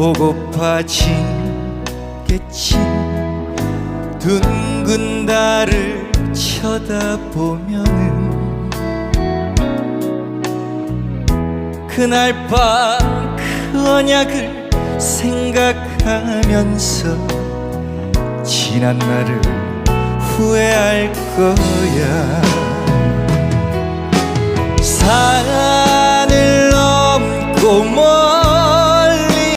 보고파지겠지. 둥근 달을 쳐다보면은 그날 밤 그 언약을 생각하면서 지난 날을 후회할 거야